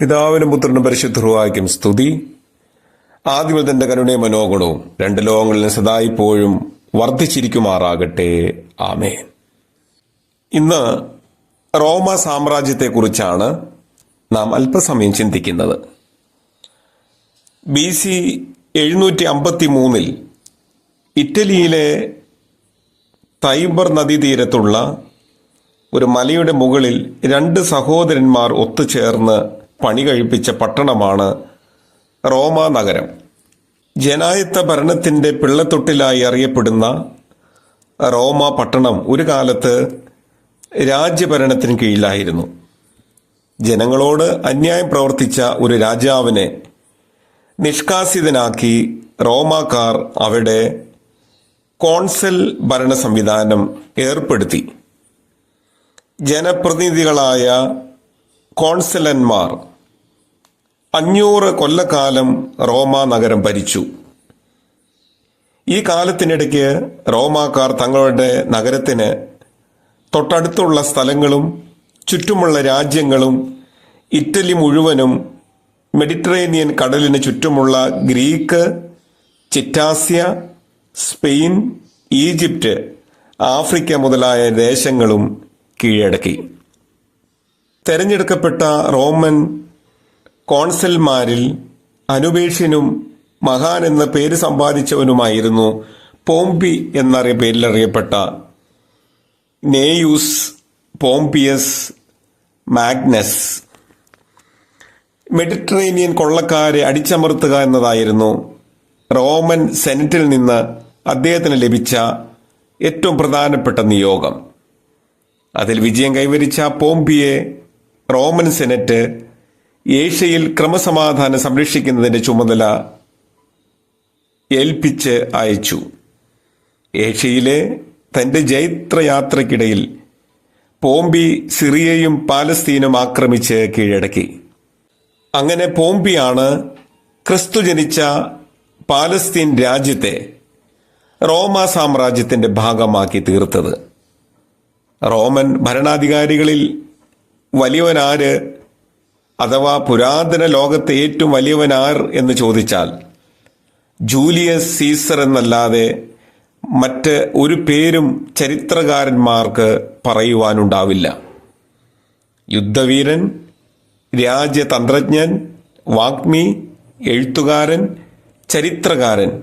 പിതാവിനും പുത്രനും പരിശുദ്ധറുവാക്കും സ്തുതി. ആദ്യമേ തന്റെ കരുണയും മനോഗുണവും രണ്ട് ലോകങ്ങളിലും സദായിപ്പോഴും വർദ്ധിച്ചിരിക്കുമാറാകട്ടെ. ആമേ ഇന്ന് റോമ സാമ്രാജ്യത്തെക്കുറിച്ചാണ് നാം അല്പസമയം ചിന്തിക്കുന്നത്. ബി സി എഴുന്നൂറ്റി അമ്പത്തി മൂന്നിൽ ഇറ്റലിയിലെ തൈബർ നദീതീരത്തുള്ള ഒരു മലയുടെ മുകളിൽ രണ്ട് സഹോദരന്മാർ ഒത്തുചേർന്ന് പണി കഴിപ്പിച്ച പട്ടണമാണ് റോമ നഗരം. ജനായത്ത ഭരണത്തിന്റെ പിള്ളത്തൊട്ടിലായി അറിയപ്പെടുന്ന റോമ പട്ടണം ഒരു കാലത്ത് രാജ്യഭരണത്തിന് കീഴിലായിരുന്നു. ജനങ്ങളോട് അന്യായം പ്രവർത്തിച്ച ഒരു രാജാവിനെ നിഷ്കാസിതനാക്കി റോമാക്കാർ അവിടെ കോൺസൽ ഭരണ സംവിധാനം ഏർപ്പെടുത്തി. ജനപ്രതിനിധികളായ കോൺസലന്മാർ അഞ്ഞൂറ് കൊല്ലക്കാലം റോമ നഗരം ഭരിച്ചു. ഈ കാലത്തിനിടയ്ക്ക് റോമാക്കാർ തങ്ങളുടെ നഗരത്തിന് തൊട്ടടുത്തുള്ള സ്ഥലങ്ങളും ചുറ്റുമുള്ള രാജ്യങ്ങളും ഇറ്റലി മുഴുവനും മെഡിറ്ററേനിയൻ കടലിന് ചുറ്റുമുള്ള ഗ്രീക്ക് ചിറ്റാസ്യ സ്പെയിൻ ഈജിപ്റ്റ് ആഫ്രിക്ക മുതലായ ദേശങ്ങളും കീഴടക്കി. തെരഞ്ഞെടുക്കപ്പെട്ട റോമൻ കോൺസൽമാരിൽ അനുപേക്ഷ്യനും മഹാൻ എന്ന പേര് സമ്പാദിച്ചവനുമായിരുന്നു പോംപി എന്നറിയ പേരിലറിയപ്പെട്ട നേയൂസ് പോംപിയസ് മാഗ്നസ്. മെഡിറ്ററേനിയൻ കൊള്ളക്കാരെ അടിച്ചമർത്തുക എന്നതായിരുന്നു റോമൻ സെനറ്റിൽ നിന്ന് അദ്ദേഹത്തിന് ലഭിച്ച ഏറ്റവും പ്രധാനപ്പെട്ട നിയോഗം. അതിൽ വിജയം കൈവരിച്ച പോംപിയെ റോമൻ സെനറ്റ് ഏഷ്യയിൽ ക്രമസമാധാനം സംരക്ഷിക്കുന്നതിന്റെ ചുമതല ഏൽപ്പിച്ച് അയച്ചു. ഏഷ്യയിലെ തന്റെ ജൈത്രയാത്രയ്ക്കിടയിൽ പോംബി സിറിയയും പാലസ്തീനും ആക്രമിച്ച് കീഴടക്കി. അങ്ങനെ പോംബിയാണ് ക്രിസ്തു ജനിച്ച പാലസ്തീൻ രാജ്യത്തെ റോമ സാമ്രാജ്യത്തിന്റെ ഭാഗമാക്കി തീർത്തത്. റോമൻ ഭരണാധികാരികളിൽ വലിയവനാര്? അഥവാ പുരാതന ലോകത്തെ ഏറ്റവും വലിയവനാർ എന്ന് ചോദിച്ചാൽ ജൂലിയസ് സീസർ എന്നല്ലാതെ മറ്റ് ഒരു പേരും ചരിത്രകാരന്മാർക്ക് പറയുവാനുണ്ടാവില്ല. യുദ്ധവീരൻ രാജ്യതന്ത്രജ്ഞൻ വാഗ്മി എഴുത്തുകാരൻ ചരിത്രകാരൻ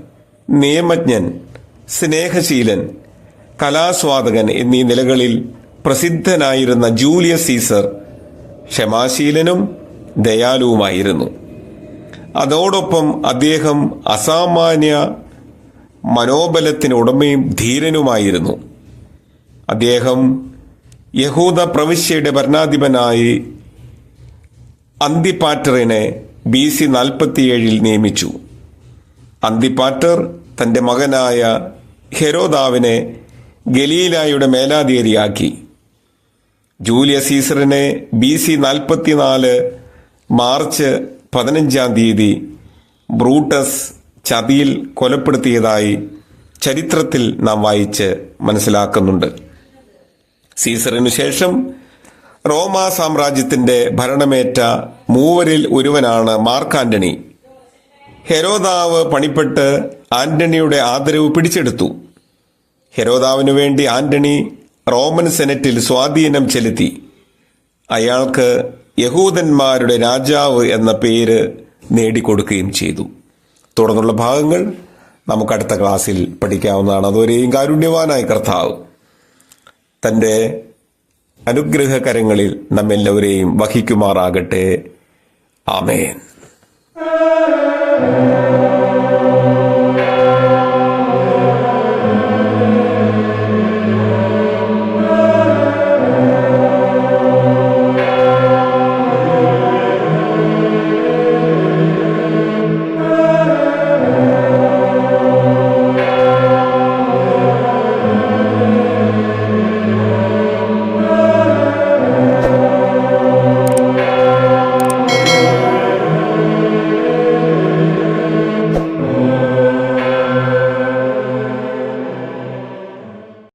നിയമജ്ഞൻ സ്നേഹശീലൻ കലാസ്വാദകൻ എന്നീ നിലകളിൽ പ്രസിദ്ധനായിരുന്ന ജൂലിയസ് സീസർ ക്ഷമാശീലനും ദയാലുവുമായിരുന്നു. അതോടൊപ്പം അദ്ദേഹം അസാമാന്യ മനോബലത്തിന് ഉടമയും ധീരനുമായിരുന്നു. അദ്ദേഹം യഹൂദ പ്രവിശ്യയുടെ ഭരണാധിപനായി അന്തിപ്പാറ്ററിനെ ബി സി നാൽപ്പത്തിയേഴിൽ നിയമിച്ചു. അന്തിപ്പാറ്റർ തന്റെ മകനായ ഹെരോദാവിനെ ഗലീലായുടെ മേലാധികാരിയാക്കി. ജൂലിയസ് സീസറിനെ ബി സി നാൽപ്പത്തിനാല് മാർച്ച് പതിനഞ്ചാം തീയതി ബ്രൂട്ടസ് ചതിയിൽ കൊലപ്പെടുത്തിയതായി ചരിത്രത്തിൽ നാം വായിച്ച് മനസ്സിലാക്കുന്നുണ്ട്. സീസറിനു ശേഷം റോമ സാമ്രാജ്യത്തിന്റെ ഭരണമേറ്റ മൂവരിൽ ഒരുവനാണ് മാർക്ക് ആന്റണി. ഹെരോദാവ് പണിപ്പെട്ട് ആന്റണിയുടെ ആദരവ് പിടിച്ചെടുത്തു. ഹെരോദാവിനു വേണ്ടി ആന്റണി റോമൻ സെനറ്റിൽ സ്വാധീനം ചെലുത്തി. അയാൾക്ക് യഹൂദന്മാരുടെ രാജാവ് എന്ന പേര് നേടിക്കൊടുക്കുകയും ചെയ്തു. തുടർന്നുള്ള ഭാഗങ്ങൾ നമുക്ക് അടുത്ത ക്ലാസ്സിൽ പഠിക്കാവുന്നതാണ്. അതുവരെയും കാരുണ്യവാനായ കർത്താവ് തന്റെ അനുഗ്രഹകരങ്ങളിൽ നമ്മെല്ലാവരെയും വഹിക്കുമാറാകട്ടെ. ആമേൻ.